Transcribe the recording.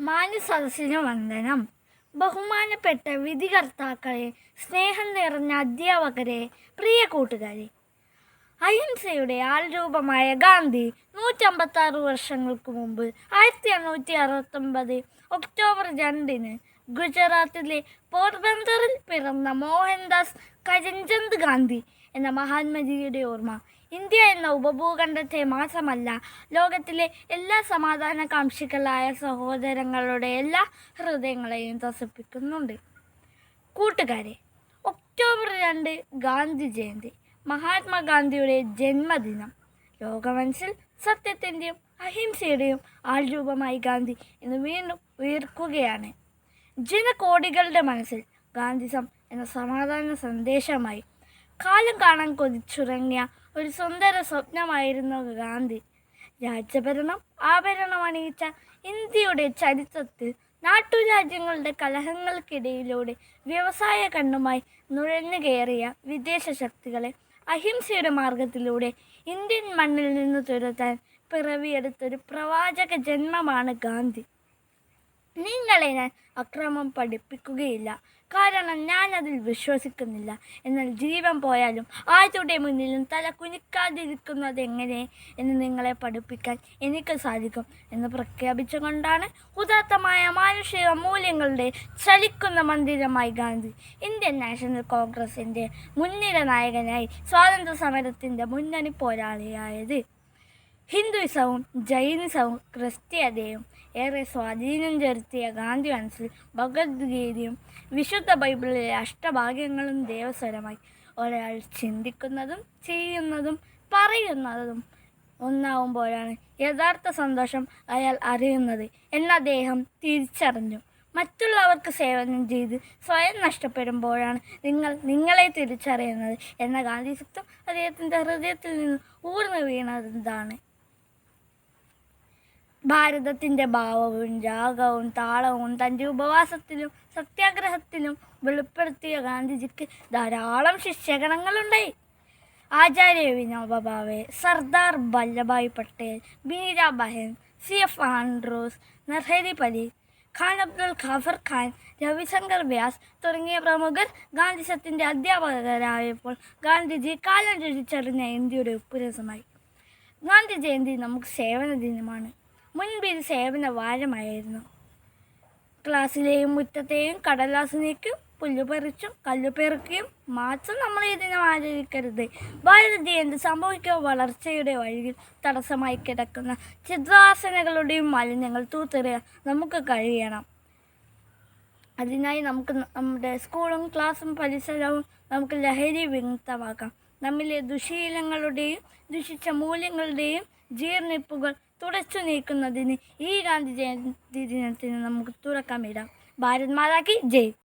മാന്യ സദസ്സിന് വന്ദനം ബഹുമാനപ്പെട്ട വിധികർത്താക്കളെ സ്നേഹം നിറഞ്ഞ അധ്യാപകരെ പ്രിയ കൂട്ടുകാരെ. അഹിംസയുടെ ആൾരൂപമായ ഗാന്ധി നൂറ്റമ്പത്താറ് വർഷങ്ങൾക്ക് മുമ്പ് ആയിരത്തി എണ്ണൂറ്റി അറുപത്തൊമ്പത് ഒക്ടോബർ രണ്ടിന് ഗുജറാത്തിലെ പോർബന്തറിൽ പിറന്ന മോഹൻദാസ് കരംചന്ദ് ഗാന്ധി എന്ന മഹാത്മജിയുടെ ഓർമ്മ ഇന്ത്യ എന്ന ഉപഭൂഖണ്ഡത്തെ മാത്രമല്ല ലോകത്തിലെ എല്ലാ സമാധാനകാംക്ഷികളായ സഹോദരങ്ങളുടെ എല്ലാ ഹൃദയങ്ങളെയും ത്രസിപ്പിക്കുന്നുണ്ട്. കൂട്ടുകാരെ ഒക്ടോബർ രണ്ട് ഗാന്ധി ജയന്തി മഹാത്മാഗാന്ധിയുടെ ജന്മദിനം. ലോകമനസ്സിൽ സത്യത്തിന്റെയും അഹിംസയുടെയും ആൾരൂപമായി ഗാന്ധി ഇന്ന് വീണ്ടും ഉയർക്കുകയാണ്. ജനകോടികളുടെ മനസ്സിൽ ഗാന്ധിസം എന്ന സമാധാന സന്ദേശമായി കാലം കാണാൻ കൊതിച്ചുറങ്ങിയ ഒരു സുന്ദര സ്വപ്നമായിരുന്നു ഗാന്ധി. രാജ്യഭരണം ആഭരണം അണിയിച്ച ഇന്ത്യയുടെ ചരിത്രത്തിൽ നാട്ടുരാജ്യങ്ങളുടെ കലഹങ്ങൾക്കിടയിലൂടെ വ്യവസായ കണ്ണുമായി നുഴഞ്ഞു കയറിയ വിദേശ ശക്തികളെ അഹിംസയുടെ മാർഗത്തിലൂടെ ഇന്ത്യൻ മണ്ണിൽ നിന്ന് തുരത്താൻ പിറവിയെടുത്തൊരു പ്രവാചക ജന്മമാണ് ഗാന്ധി. നിങ്ങളെ ഞാൻ അക്രമം പഠിപ്പിക്കുകയില്ല. കാരണം ഞാനതിൽ വിശ്വസിക്കുന്നില്ല. എന്നാൽ ജീവൻ പോയാലും ആരുടെ മുന്നിലും തല കുനിക്കാതിരിക്കുന്നത് എങ്ങനെ എന്ന് നിങ്ങളെ പഠിപ്പിക്കാൻ എനിക്ക് സാധിക്കും എന്ന് പ്രഖ്യാപിച്ചുകൊണ്ടാണ് ഉദാത്തമായ മാനുഷിക മൂല്യങ്ങളുടെ ചലിക്കുന്ന മന്ദിരമായി ഗാന്ധി ഇന്ത്യൻ നാഷണൽ കോൺഗ്രസിന്റെ മുൻനിര നായകനായി സ്വാതന്ത്ര്യ സമരത്തിന്റെ മുന്നണി പോരാളിയായത്. ഹിന്ദുയിസവും ജൈനിസവും ക്രിസ്തീയതയും ഏറെ സ്വാധീനം ചെലുത്തിയ ഗാന്ധി മനസ്സിൽ ഭഗവത്ഗീതയും വിശുദ്ധ ബൈബിളിലെ അഷ്ടഭാഗ്യങ്ങളും ദേവസ്വരമായി ഒരാൾ ചിന്തിക്കുന്നതും ചെയ്യുന്നതും പറയുന്നതും ഒന്നാവുമ്പോഴാണ് യഥാർത്ഥ സന്തോഷം അയാൾ അറിയുന്നത് എന്ന് അദ്ദേഹം തിരിച്ചറിഞ്ഞു. മറ്റുള്ളവർക്ക് സേവനം ചെയ്ത് സ്വയം നഷ്ടപ്പെടുമ്പോഴാണ് നിങ്ങൾ നിങ്ങളെ തിരിച്ചറിയുന്നത് എന്ന ഗാന്ധി സത്യം അദ്ദേഹത്തിന്റെ ഹൃദയത്തിൽ നിന്ന് ഊർന്നു വീണതാണ്. ഭാരതത്തിന്റെ ഭാവവും രാഗവും താളവും തന്റെ ഉപവാസത്തിലും സത്യാഗ്രഹത്തിലും വെളിപ്പെടുത്തിയ ഗാന്ധിജിക്ക് ധാരാളം ശിഷ്യഗണങ്ങളുണ്ടായി Acharya Vinoba Bhave Sardar Vallabhbhai Patel Mirabehn C F Andrews Narhari പലി Khan Abdul Ghaffar Khan Ravishankar Vyas തുടങ്ങിയ പ്രമുഖർ ഗാന്ധിസത്തിന്റെ അധ്യാപകരായപ്പോൾ ഗാന്ധിജി കാലം രചിച്ചറിഞ്ഞ ഇന്ത്യയുടെ ഉപ്പുരസമായി. ഗാന്ധി ജയന്തി നമുക്ക് സേവന ദിനമാണ്. മുൻപ് ഇത് സേവന വാരമായിരുന്നു. ക്ലാസ്സിലെയും മുറ്റത്തെയും കടലാസ് നീക്കും പുല്ല് പറിച്ചും കല്ല് പെറുക്കിയും മാത്രം നമ്മൾ ഇതിനെ ആചരിക്കരുത്. ഭാരതി എന്ത് സംഭവിക്കുക വളർച്ചയുടെ വഴിയിൽ തടസ്സമായി കിടക്കുന്ന ചിത്രാസനകളുടെയും മാലിന്യങ്ങൾ തൂത്തെറിയാൻ നമുക്ക് കഴിയണം. അതിനായി നമുക്ക് നമ്മുടെ സ്കൂളും ക്ലാസ്സും പരിസരവും നമുക്ക് ലഹരി വിമുക്തമാക്കാം. നമ്മിലെ ദുശീലങ്ങളുടെയും ദുഷിച്ച മൂല്യങ്ങളുടെയും ജീർണിപ്പുകൾ തുടച്ചു നീക്കുന്നതിന് ഈ ഗാന്ധി ജയന്തി ദിനത്തിന് നമുക്ക് തുറക്കമിടാം ഭാരത് മാതാക്കി ജയ്.